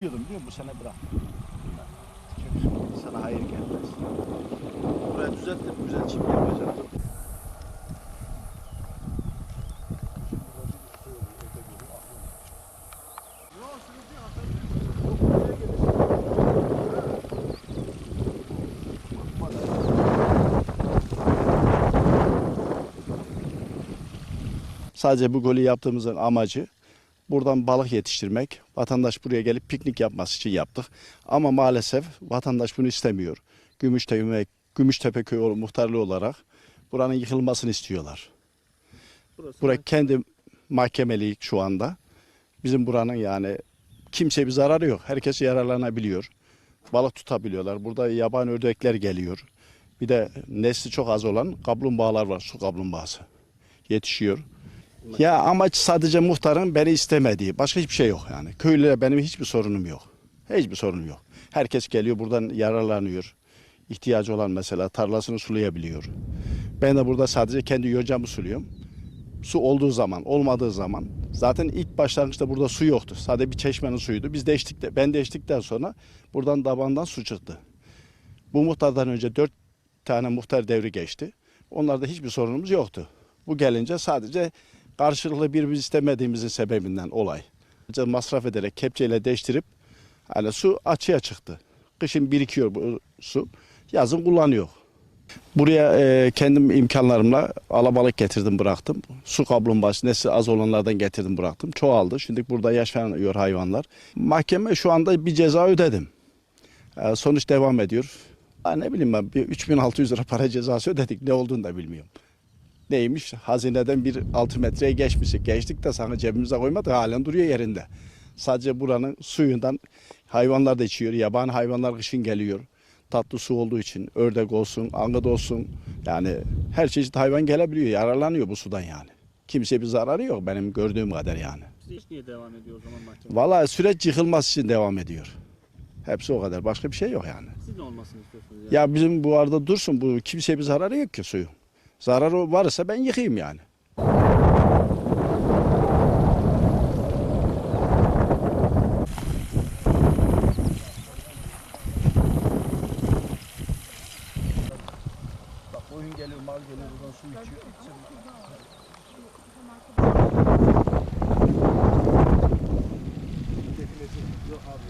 Diyordum biliyor? Bu sene bırak. Çünkü sana hayır gelmez. Burayı düzelttim, güzel çim yapacaktım. Sadece bu golü yaptığımızın amacı buradan balık yetiştirmek. Vatandaş buraya gelip piknik yapması için yaptık. Ama maalesef vatandaş bunu istemiyor. Gümüştepe, Gümüştepe Köyü muhtarlığı olarak buranın yıkılmasını istiyorlar. Burası kendi mahkemelik şu anda. Bizim buranın yani kimse bir zararı yok. Herkes yararlanabiliyor. Balık tutabiliyorlar. Burada yabani ördekler geliyor. Bir de nesli çok az olan kaplumbağalar var. Su kaplumbağası. Yetişiyor. Ya amaç sadece muhtarın beni istemediği. Başka hiçbir şey yok yani. Köylüyle benim hiçbir sorunum yok. Hiçbir sorunum yok. Herkes geliyor buradan yararlanıyor. İhtiyacı olan mesela tarlasını sulayabiliyor. Ben de burada sadece kendi yocamı suluyorum. Su olduğu zaman, olmadığı zaman zaten ilk başlangıçta burada su yoktu. Sadece bir çeşmenin suyuydu. Biz değiştik de, ben değiştikten sonra buradan dabandan su çıktı. Bu muhtardan önce dört tane muhtar devri geçti. Onlarda hiçbir sorunumuz yoktu. Bu gelince sadece karşılıklı birbirimizi istemediğimizin sebebinden olay. Masraf ederek kepçeyle değiştirip hani su açığa çıktı. Kışın birikiyor bu su. Yazın kullanıyor. Buraya e, kendim imkanlarımla alabalık getirdim bıraktım. Su kaplumbağası nesli az olanlardan getirdim bıraktım. Çoğaldı. Şimdi burada yaşanıyor hayvanlar. Mahkeme şu anda bir ceza ödedim. E, sonuç devam ediyor. Ha, ne bileyim ben bir 3600 lira para cezası ödedik. Ne olduğunu da bilmiyorum. Neymiş? Hazineden bir 6 metreye geçmişik. Geçtik de sana cebimize koymadık halen duruyor yerinde. Sadece buranın suyundan hayvanlar da içiyor. Yabani hayvanlar kışın geliyor. Tatlı su olduğu için ördek olsun, angıt olsun. Yani her çeşit hayvan gelebiliyor. Yararlanıyor bu sudan yani. Kimseye bir zararı yok benim gördüğüm kadar yani. İş niye devam ediyor o zaman mahkeme? Vallahi süreç yıkılması için devam ediyor. Hepsi o kadar. Başka bir şey yok yani. Siz ne olmasını istiyorsunuz? Yani? Ya bizim bu arada dursun bu kimseye bir zararı yok ki suyu. Zararı varsa ben yıkayayım yani. Bak oyun geliyor, mal geliyor, buradan su içiyor.